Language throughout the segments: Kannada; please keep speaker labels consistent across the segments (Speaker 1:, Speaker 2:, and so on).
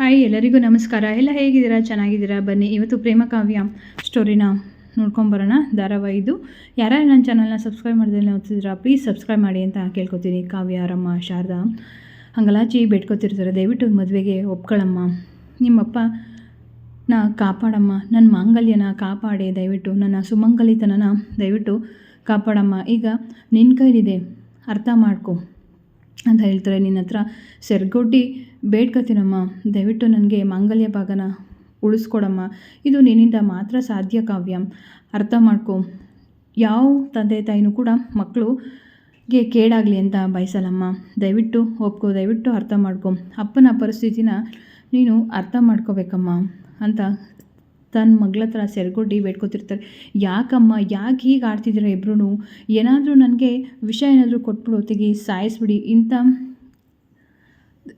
Speaker 1: ಹಾಯ್, ಎಲ್ಲರಿಗೂ ನಮಸ್ಕಾರ. ಎಲ್ಲ ಹೇಗಿದ್ದೀರಾ? ಚೆನ್ನಾಗಿದ್ದೀರಾ? ಬನ್ನಿ, ಇವತ್ತು ಪ್ರೇಮ ಕಾವ್ಯ ಸ್ಟೋರಿನ ನೋಡ್ಕೊಂಬರೋಣ ಧಾರಾವಾಹಿ ಇದು. ಯಾರ್ಯಾರು ನನ್ನ ಚಾನಲ್ನ ಸಬ್ಸ್ಕ್ರೈಬ್ ಮಾಡಿದ್ರೆ ನೋಡ್ತಿದ್ದೀರಾ ಪ್ಲೀಸ್ ಸಬ್ಸ್ಕ್ರೈಬ್ ಮಾಡಿ ಅಂತ ಕೇಳ್ಕೊತೀನಿ. ಕಾವ್ಯ, ರಮ್ಮ, ಶಾರದಾ, ಹಂಗಲಾಚಿ ಬೇಡ್ಕೊತಿರ್ತಾರೆ. ದಯವಿಟ್ಟು ಮದುವೆಗೆ ಒಪ್ಕೊಳ್ಳಮ್ಮ ನಿಮ್ಮಪ್ಪ ನಾ ಕಾಪಾಡಮ್ಮ. ನನ್ನ ಮಾಂಗಲ್ಯನ ಕಾಪಾಡಿ. ದಯವಿಟ್ಟು ನನ್ನ ಸುಮಂಗಲಿತನನ ದಯವಿಟ್ಟು ಕಾಪಾಡಮ್ಮ. ಈಗ ನಿನ್ನ ಕೈಲಿದೆ. ಅರ್ಥ ಮಾಡ್ಕೊ ಅಂತ ಹೇಳ್ತಾರೆ. ನಿನ್ನ ಹತ್ರ ಸೆರ್ಗೊಡ್ಡಿ ಬೇಡ್ಕೊತೀನಮ್ಮ ದಯವಿಟ್ಟು ನನಗೆ ಮಾಂಗಲ್ಯ ಭಾಗನ ಉಳಿಸ್ಕೊಡಮ್ಮ. ಇದು ನಿನ್ನಿಂದ ಮಾತ್ರ ಸಾಧ್ಯ ಕಾವ್ಯ. ಅರ್ಥ ಮಾಡ್ಕೊ. ಯಾವ ತಂದೆ ತಾಯಿನೂ ಕೂಡ ಮಕ್ಕಳುಗೆ ಕೇಡಾಗಲಿ ಅಂತ ಬಯಸಲಮ್ಮ ದಯವಿಟ್ಟು ಒಪ್ಕೊ, ದಯವಿಟ್ಟು ಅರ್ಥ ಮಾಡ್ಕೊ. ಅಪ್ಪನ ಪರಿಸ್ಥಿತಿನ ನೀನು ಅರ್ಥ ಮಾಡ್ಕೋಬೇಕಮ್ಮ ಅಂತ ತನ್ನ ಮಗಳ ಹತ್ರ ಸೆರಗೊಡ್ಡಿ ಬೇಡ್ಕೊತಿರ್ತಾರೆ. ಯಾಕಮ್ಮ? ಯಾಕೆ ಹೀಗೆ ಆಡ್ತಿದ್ದೀರ ಇಬ್ರು ಏನಾದರೂ ನನಗೆ ವಿಷ ಏನಾದರೂ ಕೊಟ್ಬಿಡು ತೆಗಿ ಸಾಯಿಸ್ಬಿಡಿ. ಇಂಥ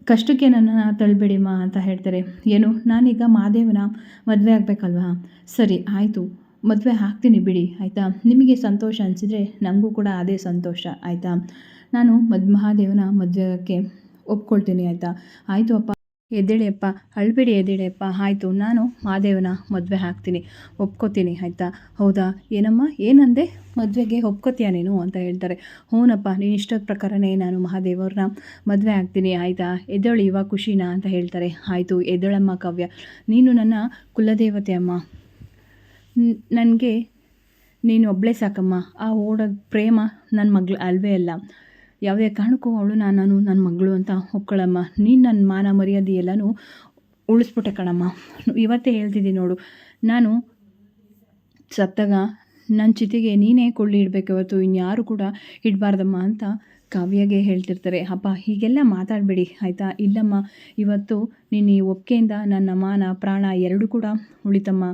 Speaker 1: ಕಷ್ಟಕ್ಕೆ ನನ್ನ ತಳ್ಬೇಡಿಮ್ಮ ಅಂತ ಹೇಳ್ತಾರೆ. ಏನು? ನಾನೀಗ ಮಹಾದೇವನ ಮದುವೆ ಆಗಬೇಕಲ್ವಾ? ಸರಿ, ಆಯಿತು. ಮದುವೆ ಹಾಕ್ತೀನಿ ಬಿಡಿ, ಆಯಿತಾ? ನಿಮಗೆ ಸಂತೋಷ ಅನಿಸಿದರೆ ನನಗೂ ಕೂಡ ಅದೇ ಸಂತೋಷ, ಆಯಿತಾ? ನಾನು ಮದ್, ಮಹಾದೇವನ ಮದುವೆಗೆ ಒಪ್ಕೊಳ್ತೀನಿ, ಆಯಿತಾ? ಆಯಿತು ಅಪ್ಪ. ಎದ್ದೇಳಿಯಪ್ಪ, ಅಳ್ಬೇಡಿ ಎದ್ದೇಳಿಯಪ್ಪ. ಆಯಿತು, ನಾನು ಮಹಾದೇವನ ಮದುವೆ ಹಾಕ್ತೀನಿ. ಒಪ್ಕೋತೀನಿ, ಆಯಿತಾ? ಹೌದಾ? ಏನಮ್ಮ? ಏನಂದೆ? ಮದುವೆಗೆ ಒಪ್ಕೋತೀಯ ನೀನು ಅಂತ ಹೇಳ್ತಾರೆ. ಹ್ಞೂನಪ್ಪ ನೀನು ಇಷ್ಟದ ಪ್ರಕಾರನೇ ನಾನು ಮಹಾದೇವ್ರನ್ನ ಮದುವೆ ಆಗ್ತೀನಿ ಆಯಿತಾ? ಎದ್ದೇಳು ಇವಾಗ ಖುಷಿನಾ ಅಂತ ಹೇಳ್ತಾರೆ. ಆಯಿತು, ಎದ್ದೇಳಮ್ಮ ಕಾವ್ಯ. ನೀನು ನನ್ನ ಕುಲದೇವತೆ ಅಮ್ಮ. ನನಗೆ ನೀನು ಒಬ್ಬಳೇ ಸಾಕಮ್ಮ. ಆ ಓಡೋದು ಪ್ರೇಮ ನನ್ನ ಮಗಳು ಅಲ್ವೇ ಅಲ್ಲ. ಯಾವುದೇ ಕಾರಣಕ್ಕೂ ಅವಳು, ನಾನು ನನ್ನ ಮಗಳು ಅಂತ ಒಪ್ಕೊಳ್ಳಮ್ಮ ನೀನು ನನ್ನ ಮಾನ ಮರ್ಯಾದೆ ಎಲ್ಲನೂ ಉಳಿಸ್ಬಿಟ್ಟೆ ಕಣಮ್ಮ. ಇವತ್ತೇ ಹೇಳ್ತಿದ್ದೀನಿ ನೋಡು. ನಾನು ಸತ್ತಾಗ ನನ್ನ ಚಿತಿಗೆ ನೀನೇ ಕೊಳ್ಳಿ ಇಡಬೇಕು ಇವತ್ತು. ಇನ್ಯಾರು ಕೂಡ ಇಡಬಾರ್ದಮ್ಮ ಅಂತ ಕಾವ್ಯಗೆ ಹೇಳ್ತಿರ್ತಾರೆ. ಅಪ್ಪ, ಹೀಗೆಲ್ಲ ಮಾತಾಡಬೇಡಿ, ಆಯಿತಾ? ಇಲ್ಲಮ್ಮ, ಇವತ್ತು ನೀನು ಈ ಒಪ್ಪಿಗೆಯಿಂದ ನನ್ನ ಮಾನ, ಪ್ರಾಣ ಎರಡೂ ಕೂಡ ಉಳಿತಮ್ಮ.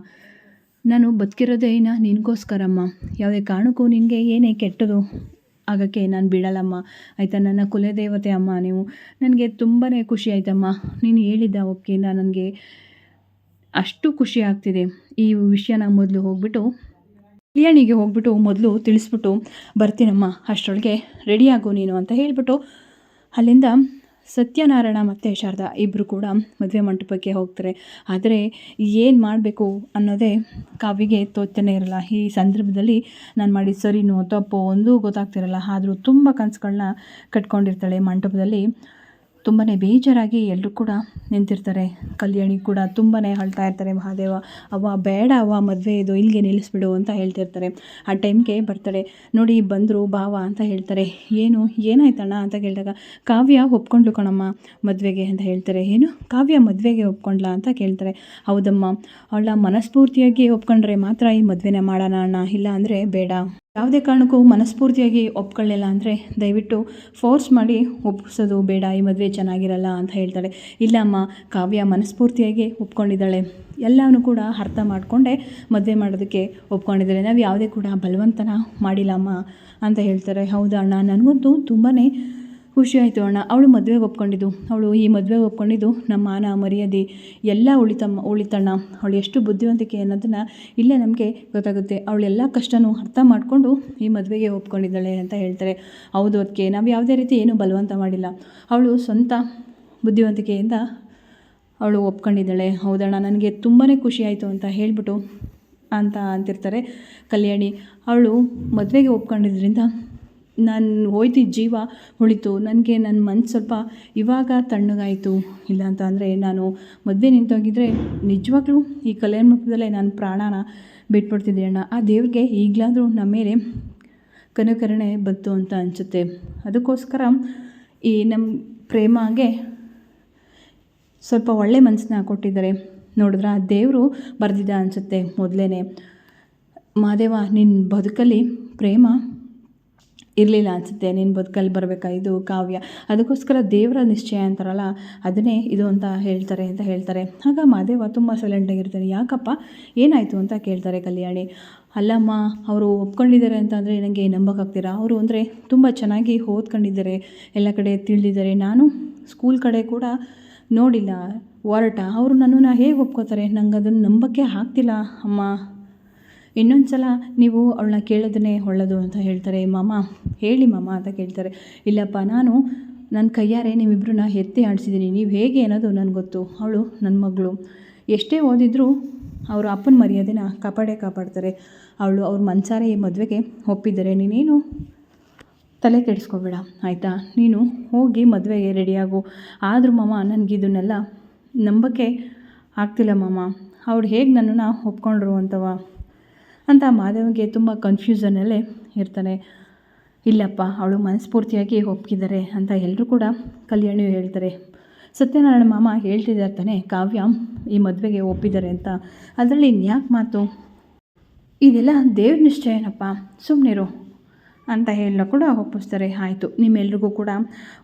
Speaker 1: ನಾನು ಬದುಕಿರೋದೇ ಇನ್ನು ನಿನಗೋಸ್ಕರಮ್ಮ. ಯಾವುದೇ ಕಾರಣಕ್ಕೂ ನಿನಗೆ ಏನೇ ಕೆಟ್ಟದು ಆಗೋಕ್ಕೆ ನಾನು ಬಿಡಲ್ಲಮ್ಮ. ಆಯಿತಾ, ನನ್ನ ಕುಲದೇವತೆ ಅಮ್ಮ ನೀವು. ನನಗೆ ತುಂಬಾ ಖುಷಿ ಆಯ್ತಮ್ಮ. ನೀನು ಹೇಳಿದ್ದ ನಾನು ನನಗೆ ಅಷ್ಟು ಖುಷಿ ಆಗ್ತಿದೆ. ಈ ವಿಷಯನ ಮೊದಲು ಹೋಗ್ಬಿಟ್ಟು, ಕಲ್ಯಾಣಿಗೆ ಹೋಗ್ಬಿಟ್ಟು ಮೊದಲು ತಿಳಿಸ್ಬಿಟ್ಟು ಬರ್ತೀನಮ್ಮ. ಅಷ್ಟರೊಳಗೆ ರೆಡಿಯಾಗು ನೀನು ಅಂತ ಹೇಳಿಬಿಟ್ಟು ಅಲ್ಲಿಂದ ಸತ್ಯನಾರಾಯಣ ಮತ್ತು ಶಾರದಾ ಇಬ್ಬರು ಕೂಡ ಮದುವೆ ಮಂಟಪಕ್ಕೆ ಹೋಗ್ತಾರೆ. ಆದರೆ ಏನು ಮಾಡಬೇಕು ಅನ್ನೋದೇ ಕಾವಿಗೆ ತೋಚನೇ ಇರಲ್ಲ. ಈ ಸಂದರ್ಭದಲ್ಲಿ ನಾನು ಮಾಡಿದ ಸರಿನೋ ತಪ್ಪೋ ಒಂದೂ ಗೊತ್ತಾಗ್ತಿರಲ್ಲ. ಆದರೂ ತುಂಬ ಕನಸುಗಳನ್ನ ಕಟ್ಕೊಂಡಿರ್ತಾಳೆ ಮಂಟಪದಲ್ಲಿ. ತುಂಬಾ ಬೇಜಾರಾಗಿ ಎಲ್ಲರೂ ಕೂಡ ನಿಂತಿರ್ತಾರೆ. ಕಲ್ಯಾಣಿ ಕೂಡ ತುಂಬಾ ಅಳ್ತಾ ಇರ್ತಾರೆ. ಮಹಾದೇವ, ಅವ್ವ, ಬೇಡ ಅವ್ವ, ಮದುವೆ ಇದು, ಇಲ್ಲಿಗೆ ನಿಲ್ಲಿಸ್ಬಿಡು ಅಂತ ಹೇಳ್ತಿರ್ತಾರೆ. ಆ ಟೈಮ್ಗೆ ಬರ್ತಾರೆ ನೋಡಿ, ಬಂದರು ಭಾವ ಅಂತ ಹೇಳ್ತಾರೆ. ಏನು ಏನಾಯ್ತಣ್ಣ ಅಂತ ಕೇಳಿದಾಗ, ಕಾವ್ಯ ಒಪ್ಕೊಂಡ್ಲು ಕಣಮ್ಮ ಮದುವೆಗೆ ಅಂತ ಹೇಳ್ತಾರೆ. ಏನು, ಕಾವ್ಯ ಮದುವೆಗೆ ಒಪ್ಕೊಂಡ್ಲಾ ಅಂತ ಕೇಳ್ತಾರೆ. ಹೌದಮ್ಮ. ಅವಳ ಮನಸ್ಫೂರ್ತಿಯಾಗಿ ಒಪ್ಕೊಂಡ್ರೆ ಮಾತ್ರ ಈ ಮದುವೆನೇ ಮಾಡೋಣ ಅಣ್ಣ. ಇಲ್ಲ ಅಂದರೆ ಬೇಡ. ಯಾವುದೇ ಕಾರಣಕ್ಕೂ ಮನಸ್ಫೂರ್ತಿಯಾಗಿ ಒಪ್ಕೊಳ್ಳಿಲ್ಲ ಅಂದರೆ ದಯವಿಟ್ಟು ಫೋರ್ಸ್ ಮಾಡಿ ಒಪ್ಪಿಸೋದು ಬೇಡ, ಈ ಮದುವೆ ಚೆನ್ನಾಗಿರಲ್ಲ ಅಂತ ಹೇಳ್ತಾಳೆ. ಇಲ್ಲ ಅಮ್ಮ, ಕಾವ್ಯ ಮನಸ್ಫೂರ್ತಿಯಾಗಿ ಒಪ್ಕೊಂಡಿದ್ದಾಳೆ. ಎಲ್ಲವೂ ಕೂಡ ಅರ್ಥ ಮಾಡಿಕೊಂಡೆ ಮದುವೆ ಮಾಡೋದಕ್ಕೆ ಒಪ್ಕೊಂಡಿದ್ದಾರೆ ನಾವು ಯಾವುದೇ ಕೂಡ ಬಲವಂತನ ಮಾಡಿಲ್ಲಮ್ಮ ಅಂತ ಹೇಳ್ತಾರೆ. ಹೌದಾ ಅಣ್ಣ? ನನಗಂತೂ ತುಂಬಾ ಖುಷಿ ಆಯಿತು ಅಣ್ಣ. ಅವಳು ಮದುವೆಗೆ ಒಪ್ಕೊಂಡಿದ್ದು. ಅವಳು ಈ ಮದುವೆಗೆ ಒಪ್ಕೊಂಡಿದ್ದು ನಮ್ಮ ಮಾನ ಮರ್ಯಾದೆ ಎಲ್ಲ ಉಳಿತಮ್ಮ ಉಳಿತಣ್ಣ. ಅವಳು ಎಷ್ಟು ಬುದ್ಧಿವಂತಿಕೆ ಅನ್ನೋದನ್ನು ಇಲ್ಲೇ ನಮಗೆ ಗೊತ್ತಾಗುತ್ತೆ. ಅವಳೆಲ್ಲ ಕಷ್ಟನೂ ಅರ್ಥ ಮಾಡಿಕೊಂಡು ಈ ಮದುವೆಗೆ ಒಪ್ಕೊಂಡಿದ್ದಾಳೆ ಅಂತ ಹೇಳ್ತಾರೆ. ಹೌದು ಅದಕ್ಕೆ ನಾವು ಯಾವುದೇ ರೀತಿ ಏನೂ ಬಲವಂತ ಮಾಡಿಲ್ಲ. ಅವಳು ಸ್ವಂತ ಬುದ್ಧಿವಂತಿಕೆಯಿಂದ ಅವಳು ಒಪ್ಕೊಂಡಿದ್ದಾಳೆ. ಹೌದಣ್ಣ, ನನಗೆ ತುಂಬಾ ಖುಷಿ ಆಯಿತು ಅಂತ ಹೇಳಿಬಿಟ್ಟು ಅಂತ ಅಂತಿರ್ತಾರೆ ಕಲ್ಯಾಣಿ. ಅವಳು ಮದುವೆಗೆ ಒಪ್ಕೊಂಡಿದ್ರಿಂದ ನಾನು ಹೋಯ್ತಿದ್ದ ಜೀವ ಉಳಿತು. ನನಗೆ ನನ್ನ ಮನಸ್ಸು ಸ್ವಲ್ಪ ಇವಾಗ ತಣ್ಣಗಾಯಿತು. ಇಲ್ಲ ಅಂತ ಅಂದರೆ ನಾನು ಮದುವೆ ನಿಂತೋಗಿದ್ರೆ ನಿಜವಾಗ್ಲೂ ಈ ಕಲ್ಯಾಣ ಮಂಟಪದಲ್ಲೇ ನಾನು ಪ್ರಾಣನ ಬಿಟ್ಬಿಡ್ತಿದ್ದೆ ಅಣ್ಣ. ಆ ದೇವ್ರಿಗೆ ಈಗಲಾದರೂ ನಮ್ಮ ಮೇಲೆ ಕನಕರಣೆ ಬಂತು ಅಂತ ಅನಿಸುತ್ತೆ. ಅದಕ್ಕೋಸ್ಕರ ಈ ನಮ್ಮ ಪ್ರೇಮಗೆ ಸ್ವಲ್ಪ ಒಳ್ಳೆ ಮನಸ್ಸನ್ನ ಕೊಟ್ಟಿದ್ದಾರೆ. ನೋಡಿದ್ರೆ ಆ ದೇವರು ಬರೆದಿದ್ದ ಅನಿಸುತ್ತೆ ಮೊದಲೇ ಮಹಾದೇವ ನಿನ್ನ ಬದುಕಲ್ಲಿ ಪ್ರೇಮ ಇರಲಿಲ್ಲ ಅನಿಸುತ್ತೆ. ನಿನ್ನ ಬದುಕಲ್ಲಿ ಇದು ಕಾವ್ಯ. ಅದಕ್ಕೋಸ್ಕರ ದೇವರ ನಿಶ್ಚಯ ಅಂತಾರಲ್ಲ, ಅದನ್ನೇ ಇದು ಅಂತ ಹೇಳ್ತಾರೆ ಅಂತ ಹೇಳ್ತಾರೆ. ಆಗ ಮಾದೇವ ತುಂಬ ಸೈಲೆಂಟಾಗಿರ್ತಾರೆ ಯಾಕಪ್ಪ? ಏನಾಯಿತು ಅಂತ ಕೇಳ್ತಾರೆ ಕಲ್ಯಾಣಿ. ಅಲ್ಲಮ್ಮ, ಅವರು ಒಪ್ಕೊಂಡಿದ್ದಾರೆ ಅಂತಂದರೆ ನನಗೆ ನಂಬೋಕ್ಕಾಗ್ತೀರಾ? ಅವರು ಅಂದರೆ ತುಂಬ ಚೆನ್ನಾಗಿ ಓದ್ಕೊಂಡಿದ್ದಾರೆ. ಎಲ್ಲ ಕಡೆ ತಿಳಿದಿದ್ದಾರೆ. ನಾನು ಸ್ಕೂಲ್ ಕಡೆ ಕೂಡ ನೋಡಿಲ್ಲ. ಹೊರಟ ಅವರು ನನ್ನನ್ನು ಹೇಗೆ ಒಪ್ಕೋತಾರೆ? ನಂಗೆ ಅದನ್ನು ನಂಬಕ್ಕೆ ಆಗ್ತಿಲ್ಲ ಅಮ್ಮ. ಇನ್ನೊಂದು ಸಲ ನೀವು ಅವಳನ್ನ ಕೇಳೋದನ್ನೇ ಹೊಳ್ಳೋದು ಅಂತ ಹೇಳ್ತಾರೆ, ಮಾಮ, ಹೇಳಿ ಮಾಮ ಅಂತ ಕೇಳ್ತಾರೆ. ಇಲ್ಲಪ್ಪ, ನಾನು ನನ್ನ ಕೈಯಾರೆ ನಿಮ್ಮಿಬ್ಬರನ್ನ ಎತ್ತಿ ಆಡಿಸಿದ್ದೀನಿ ನೀವು ಹೇಗೆ ಅನ್ನೋದು ನನಗೆ ಗೊತ್ತು. ಅವಳು ನನ್ನ ಮಗಳು. ಎಷ್ಟೇ ಓದಿದ್ರೂ ಅವ್ರ ಅಪ್ಪನ ಮರ್ಯಾದೆನ ಕಾಪಾಡೇ ಕಾಪಾಡ್ತಾರೆ. ಅವಳು ಅವ್ರ ಮನ್ಸಾರೆ ಈ ಮದುವೆಗೆ ಒಪ್ಪಿದ್ದಾರೆ. ನೀನೇನು ತಲೆ ಕೆಡಿಸ್ಕೋಬೇಡ, ಆಯಿತಾ? ನೀನು ಹೋಗಿ ಮದುವೆಗೆ ರೆಡಿಯಾಗು ಆದರೂ ಮಾಮ ನನಗಿದನ್ನೆಲ್ಲ ನಂಬಕ್ಕೆ ಆಗ್ತಿಲ್ಲ ಮಾಮ. ಅವಳು ಹೇಗೆ ನನ್ನನ್ನು ಒಪ್ಕೊಂಡ್ರು ಅಂತವ ಅಂತ ಮಾಧವನಿಗೆ ತುಂಬ ಕನ್ಫ್ಯೂಸನಲ್ಲೇ ಇರ್ತಾನೆ. ಇಲ್ಲಪ್ಪ, ಅವಳು ಮನಸ್ಫೂರ್ತಿಯಾಗಿ ಒಪ್ಪಿದ್ದಾರೆ ಅಂತ ಎಲ್ಲರೂ ಕೂಡ ಕಲ್ಯಾಣಿ ಹೇಳ್ತಾರೆ. ಸತ್ಯನಾರಾಯಣ ಮಾಮ ಹೇಳ್ತಿದ್ದಾರೆ ತಾನೆ ಕಾವ್ಯ ಈ ಮದುವೆಗೆ ಒಪ್ಪಿದ್ದಾರೆ ಅಂತ. ಅದರಲ್ಲಿ ಇನ್ಯಾಕೆ ಮಾತು? ಇದೆಲ್ಲ ದೇವ್ರ ನಿಶ್ಚಯನಪ್ಪ ಸುಮ್ಮನಿರು ಅಂತ ಹೇಳ ಕೂಡ ಒಪ್ಪಿಸ್ತಾರೆ. ಆಯಿತು, ನಿಮ್ಮೆಲ್ರಿಗೂ ಕೂಡ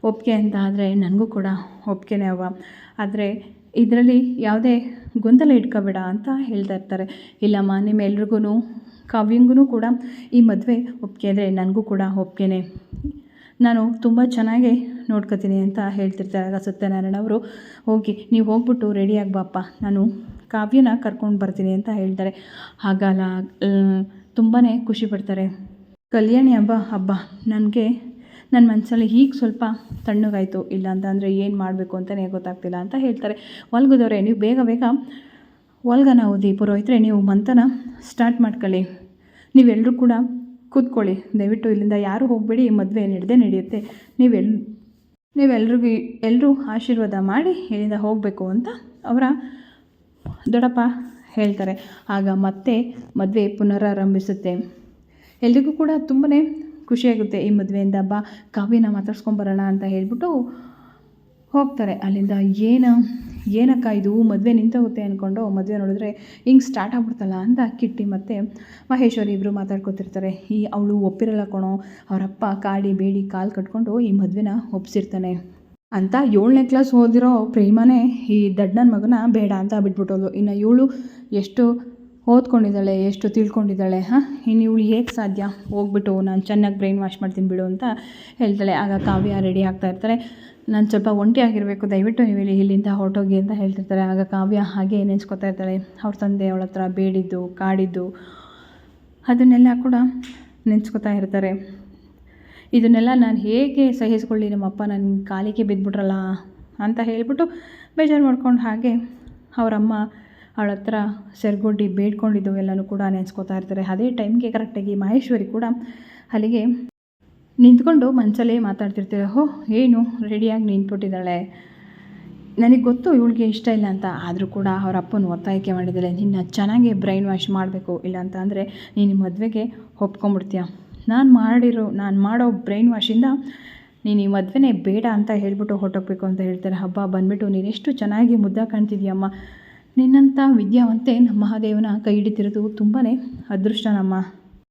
Speaker 1: ಒಪ್ಪಿಗೆ ಅಂತ ಆದರೆ ನನಗೂ ಕೂಡ ಒಪ್ಪಿಗೆನೇ ಅವ. ಆದರೆ ಇದರಲ್ಲಿ ಯಾವುದೇ ಗೊಂದಲ ಇಟ್ಕೋಬೇಡ ಅಂತ ಹೇಳ್ತಾ ಇರ್ತಾರೆ. ಇಲ್ಲಮ್ಮ ನಿಮ್ಮೆಲ್ರಿಗೂ ಕಾವ್ಯಂಗೂ ಕೂಡ ಈ ಮದುವೆ ಒಪ್ಪಿಗೆ ಅಂದರೆ ನನಗೂ ಕೂಡ ಒಪ್ಪಿಗೆನೇ. ನಾನು ತುಂಬ ಚೆನ್ನಾಗಿ ನೋಡ್ಕೋತೀನಿ ಅಂತ ಹೇಳ್ತಿರ್ತಾರೆ ಆಗ ಸತ್ಯನಾರಾಯಣ ಅವರು. ಹೋಗಿ, ನೀವು ಹೋಗ್ಬಿಟ್ಟು ರೆಡಿಯಾಗಿ ಬಾಪ್ಪ. ನಾನು ಕಾವ್ಯನ ಕರ್ಕೊಂಡು ಬರ್ತೀನಿ ಅಂತ ಹೇಳ್ತಾರೆ. ಹಾಗಲ್ಲ ತುಂಬಾ ಖುಷಿ ಪಡ್ತಾರೆ. ಕಲ್ಯಾಣಿ ಹಬ್ಬ ಹಬ್ಬ. ನನಗೆ ನನ್ನ ಮನಸ್ಸಲ್ಲಿ ಹೀಗೆ ಸ್ವಲ್ಪ ತಣ್ಣಗಾಯಿತು, ಇಲ್ಲ ಅಂತ ಏನು ಮಾಡಬೇಕು ಅಂತಲೇ ಗೊತ್ತಾಗ್ತಿಲ್ಲ ಅಂತ ಹೇಳ್ತಾರೆ. ಒಲ್ಗದವ್ರೆ ನೀವು ಬೇಗ ಬೇಗ ಒಲ್ಗನ ಓದಿ, ಪುರೋಹಿತರೆ, ನೀವು ಮಂತನ ಸ್ಟಾರ್ಟ್ ಮಾಡ್ಕೊಳ್ಳಿ. ನೀವೆಲ್ಲರೂ ಕೂಡ ಕೂತ್ಕೊಳ್ಳಿ. ದಯವಿಟ್ಟು ಇಲ್ಲಿಂದ ಯಾರೂ ಹೋಗಬೇಡಿ ಮದುವೆ ನಡೆದೇ ನಡೆಯುತ್ತೆ. ನೀವೆಲ್, ನೀವೆಲ್ರಿಗೂ ಎಲ್ಲರೂ ಆಶೀರ್ವಾದ ಮಾಡಿ ಇಲ್ಲಿಂದ ಹೋಗಬೇಕು ಅಂತ ಅವರ ದೊಡ್ಡಪ್ಪ ಹೇಳ್ತಾರೆ. ಆಗ ಮತ್ತೆ ಮದುವೆ ಪುನರಾರಂಭಿಸುತ್ತೆ. ಎಲ್ರಿಗೂ ಕೂಡ ತುಂಬಾ ಖುಷಿಯಾಗುತ್ತೆ ಈ ಮದುವೆಯಿಂದ ಬಾ, ಕಾವ್ಯನ ಮಾತಾಡ್ಸ್ಕೊಂಬರೋಣ ಅಂತ ಹೇಳ್ಬಿಟ್ಟು ಹೋಗ್ತಾರೆ. ಅಲ್ಲಿಂದ ಏನು, ಏನಕ್ಕ ಇದು, ಮದುವೆ ನಿಂತೋಗುತ್ತೆ ಅಂದ್ಕೊಂಡು ಮದುವೆ ನೋಡಿದ್ರೆ ಹಿಂಗೆ ಸ್ಟಾರ್ಟ್ ಆಗ್ಬಿಡ್ತಲ್ಲ ಅಂತ ಕಿಟ್ಟಿ ಮತ್ತು ಮಹೇಶ್ವರಿ ಇಬ್ಬರು ಮಾತಾಡ್ಕೊತಿರ್ತಾರೆ. ಈ ಅವಳು ಒಪ್ಪಿರಲ್ಲ ಕಣೋ, ಅವರಪ್ಪ ಕಾಡಿ ಬೇಡಿ ಕಾಲು ಕಟ್ಕೊಂಡು ಈ ಮದುವೆನ ಒಪ್ಸಿರ್ತಾನೆ ಅಂತ ಏಳನೇ ಕ್ಲಾಸ್ ಓದಿರೋ ಪ್ರೇಮನೇ ಈ ದಡ್ಡನ ಮಗನ ಬೇಡ ಅಂತ ಬಿಟ್ಬಿಟ್ಟೋದು ಇನ್ನು ಇವಳು ಎಷ್ಟು ಓದ್ಕೊಂಡಿದ್ದಾಳೆ, ಎಷ್ಟು ತಿಳ್ಕೊಂಡಿದ್ದಾಳೆ, ಹಾಂ? ಇನ್ನು ಇವಳು ಹೇಗೆ ಸಾಧ್ಯ? ಹೋಗ್ಬಿಟ್ಟು ನಾನು ಚೆನ್ನಾಗಿ ಬ್ರೈನ್ ವಾಶ್ ಮಾಡ್ತೀನಿ ಬಿಡು ಅಂತ ಹೇಳ್ತಾಳೆ. ಆಗ ಕಾವ್ಯ ರೆಡಿ ಆಗ್ತಾ ಇರ್ತಾರೆ. ನಾನು ಸ್ವಲ್ಪ ಒಂಟಿ ಆಗಿರಬೇಕು, ದಯವಿಟ್ಟು ನೀವು ಇಲ್ಲಿ, ಇಲ್ಲಿಂದ ಹೊರಟೋಗಿ ಅಂತ ಹೇಳ್ತಿರ್ತಾರೆ. ಆಗ ಕಾವ್ಯ ಹಾಗೆ ನೆನೆಸ್ಕೊತಾ ಇರ್ತಾಳೆ. ಅವ್ರ ತಂದೆ ಅವಳ ಹತ್ರ ಬೇಡಿದ್ದು, ಕಾಡಿದ್ದು, ಅದನ್ನೆಲ್ಲ ಕೂಡ ನೆನೆಸ್ಕೊತಾ ಇರ್ತಾರೆ. ಇದನ್ನೆಲ್ಲ ನಾನು ಹೇಗೆ ಸಹಿಸ್ಕೊಳ್ಳಿ ನಮ್ಮಪ್ಪ ನನ್ನ ಕಾಲಿಗೆ ಬಿದ್ದುಬಿಟ್ರಲ್ಲ ಅಂತ ಹೇಳಿಬಿಟ್ಟು ಬೇಜಾರು ಮಾಡ್ಕೊಂಡು ಹಾಗೆ ಅವರಮ್ಮ ಅವಳ ಹತ್ರ ಸೆರ್ಗೊಡ್ಡಿ ಬೇಡ್ಕೊಂಡಿದ್ದು ಎಲ್ಲನೂ ಕೂಡ ನೆನೆಸ್ಕೊತಾ ಇರ್ತಾರೆ. ಅದೇ ಟೈಮ್ಗೆ ಕರೆಕ್ಟಾಗಿ ಮಹೇಶ್ವರಿ ಕೂಡ ಅಲ್ಲಿಗೆ ನಿಂತ್ಕೊಂಡು ಮನಸಲ್ಲೇ ಮಾತಾಡ್ತಿರ್ತಾರೆ. ಹೋ ಏನು? ರೆಡಿಯಾಗಿ ನಿಂತ್ಬಿಟ್ಟಿದ್ದಾಳೆ. ನನಗೆ ಗೊತ್ತು ಇವಳಿಗೆ ಇಷ್ಟ ಇಲ್ಲ ಅಂತ. ಆದರೂ ಕೂಡ ಅವ್ರ ಅಪ್ಪನ ಒತ್ತಾಯಕ್ಕೆ ಮಾಡಿದ್ದಾಳೆ. ನಿನ್ನ ಚೆನ್ನಾಗಿ ಬ್ರೈನ್ ವಾಶ್ ಮಾಡಬೇಕು. ಇಲ್ಲ ಅಂತ ಅಂದರೆ ನೀನು ಮದುವೆಗೆ ಒಪ್ಕೊಂಬಿಡ್ತೀಯ. ನಾನು ಮಾಡಿರೋ, ನಾನು ಮಾಡೋ ಬ್ರೈನ್ ವಾಶಿಂದ ನೀನು ಈ ಮದುವೆನೇ ಬೇಡ ಅಂತ ಹೇಳ್ಬಿಟ್ಟು ಹೊಟ್ಟೋಗ್ಬೇಕು ಅಂತ ಹೇಳ್ತಾರೆ. ಹಬ್ಬ ಬಂದುಬಿಟ್ಟು ನೀನು ಎಷ್ಟು ಚೆನ್ನಾಗಿ ಮುದ್ದ ಕಾಣ್ತಿದ್ಯಮ್ಮ. ನಿನ್ನಂಥ ವಿದ್ಯಾವಂತೆ ನಮ್ಮ ಮಹಾದೇವನ ಕೈ ಹಿಡಿತಿರೋದು ತುಂಬಾ ಅದೃಷ್ಟ ನಮ್ಮ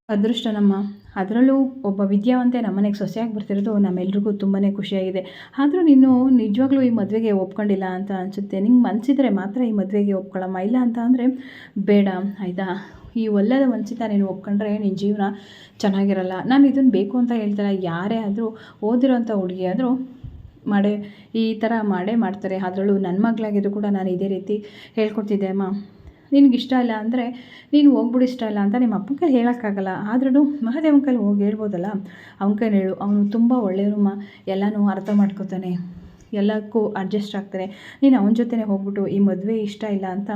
Speaker 1: ಅದೃಷ್ಟ ನಮ್ಮ. ಅದರಲ್ಲೂ ಒಬ್ಬ ವಿದ್ಯಾವಂತೆ ನಮ್ಮನೆಗೆ ಸೊಸೆಯಾಗಿ ಬರ್ತಿರೋದು ನಮ್ಮೆಲ್ರಿಗೂ ತುಂಬಾ ಖುಷಿಯಾಗಿದೆ. ಆದರೂ ನೀನು ನಿಜವಾಗ್ಲೂ ಈ ಮದುವೆಗೆ ಒಪ್ಕೊಂಡಿಲ್ಲ ಅಂತ ಅನಿಸುತ್ತೆ. ನಿಂಗೆ ಮನಸ್ಸಿದ್ರೆ ಮಾತ್ರ ಈ ಮದುವೆಗೆ ಒಪ್ಕೊಳ್ಳಮ್ಮ ಇಲ್ಲ ಅಂತ ಅಂದರೆ ಬೇಡ, ಆಯಿತಾ? ಈ ಒಲ್ಲದ ವಂಚಿತ ನೀನು ಒಪ್ಕೊಂಡ್ರೆ ನಿನ್ನ ಜೀವನ ಚೆನ್ನಾಗಿರಲ್ಲ. ನಾನು ಇದನ್ನು ಬೇಕು ಅಂತ ಹೇಳ್ತಾರೆ ಯಾರೇ ಆದರೂ ಓದಿರೋಂಥ ಹುಡುಗಿ ಆದರೂ ಮಾಡೇ, ಈ ಥರ ಮಾಡೇ ಮಾಡ್ತಾರೆ. ಅದರಲ್ಲೂ ನನ್ನ ಮಗಳಾಗಿದ್ರು ಕೂಡ ನಾನು ಇದೇ ರೀತಿ ಹೇಳ್ಕೊಡ್ತಿದ್ದೆ, ಅಮ್ಮ, ನಿನ್ಗೆ ಇಷ್ಟ ಇಲ್ಲ ಅಂದರೆ ನೀನು ಹೋಗ್ಬಿಡು, ಇಷ್ಟ ಇಲ್ಲ ಅಂತ ನಿಮ್ಮ ಅಪ್ಪನ ಕೈಲಿ ಹೇಳೋಕ್ಕಾಗಲ್ಲ. ಆದ್ರೂ ಮಹಾದೇವನ ಕೈಲಿ ಹೋಗಿ ಹೇಳ್ಬೋದಲ್ಲ? ಅವನ ಕೈಲಿ ಹೇಳು. ಅವನು ತುಂಬ ಒಳ್ಳೆಯವನು ಎಲ್ಲನೂ ಅರ್ಥ ಮಾಡ್ಕೊತಾನೆ. ಎಲ್ಲಕ್ಕೂ ಅಡ್ಜಸ್ಟ್ ಆಗ್ತಾರೆ ನೀನು ಅವನ ಜೊತೆನೇ ಹೋಗ್ಬಿಟ್ಟು ಈ ಮದುವೆ ಇಷ್ಟ ಇಲ್ಲ ಅಂತ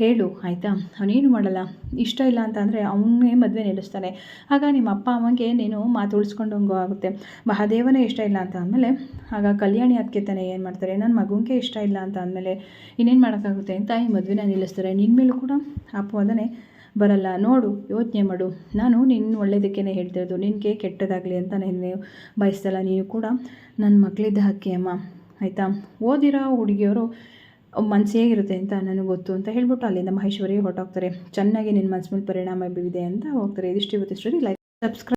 Speaker 1: ಹೇಳು, ಆಯಿತಾ? ಅವನೇನು ಮಾಡಲ್ಲ? ಇಷ್ಟ ಇಲ್ಲ ಅಂತ ಅಂದರೆ ಅವನೇ ಮದುವೆ ನಿಲ್ಲಿಸ್ತಾನೆ. ಆಗ ನಿಮ್ಮ ಅಪ್ಪ ಅಮ್ಮಂಗೆ ನೀನು ಮಾತು ಉಳಿಸ್ಕೊಂಡಂಗೂ ಆಗುತ್ತೆ. ಮಹಾದೇವನೇ ಇಷ್ಟ ಇಲ್ಲ ಅಂತ ಅಂದಮೇಲೆ, ಆಗ ಕಲ್ಯಾಣಿ ಅದಕ್ಕೆ ತಾನೆ ಏನು ಮಾಡ್ತಾರೆ? ನನ್ನ ಮಗುಗೆ ಇಷ್ಟ ಇಲ್ಲ ಅಂತ ಅಂದಮೇಲೆ ಇನ್ನೇನು ಮಾಡೋಕ್ಕಾಗುತ್ತೆ ಅಂತ ಈ ಮದುವೆನ ನಿಲ್ಲಿಸ್ತಾರೆ. ನಿನ್ನ ಮೇಲೂ ಕೂಡ ಅಪವಾದನೆ ಬರಲ್ಲ. ನೋಡು, ಯೋಚನೆ ಮಾಡು. ನಾನು ನಿನ್ನ ಒಳ್ಳೆಯದಕ್ಕೇ ಹೇಳ್ತಿರೋದು ನಿನಗೆ ಕೆಟ್ಟದಾಗಲಿ ಅಂತ ನಾನು ಬಯಸ್ತಲ್ಲ. ನೀನು ಕೂಡ ನನ್ನ ಮಕ್ಕಳಿದ್ದ ಹಕ್ಕಿ ಅಮ್ಮ. ಆಯಿತಾ? ಓದಿರೋ ಹುಡುಗಿಯವರು ಮನಸ್ಸು ಹೇಗಿರುತ್ತೆ ಅಂತ ನನಗೆ ಗೊತ್ತು ಅಂತ ಹೇಳ್ಬಿಟ್ಟು ಅಲ್ಲಿಂದ ಮಹೇಶ್ವರಿ ಹೊರಟೋಗ್ತಾರೆ. ಚೆನ್ನಾಗಿ ನಿನ್ನ ಮನಸ್ಸು ಮೇಲೆ ಪರಿಣಾಮ ಬೀರಿದೆ ಅಂತ ಹೋಗ್ತಾರೆ. ಇದಿಷ್ಟು ಇವತ್ತು ಲೈಕ್ ಸಬ್ಸ್ಕ್ರೈಬ್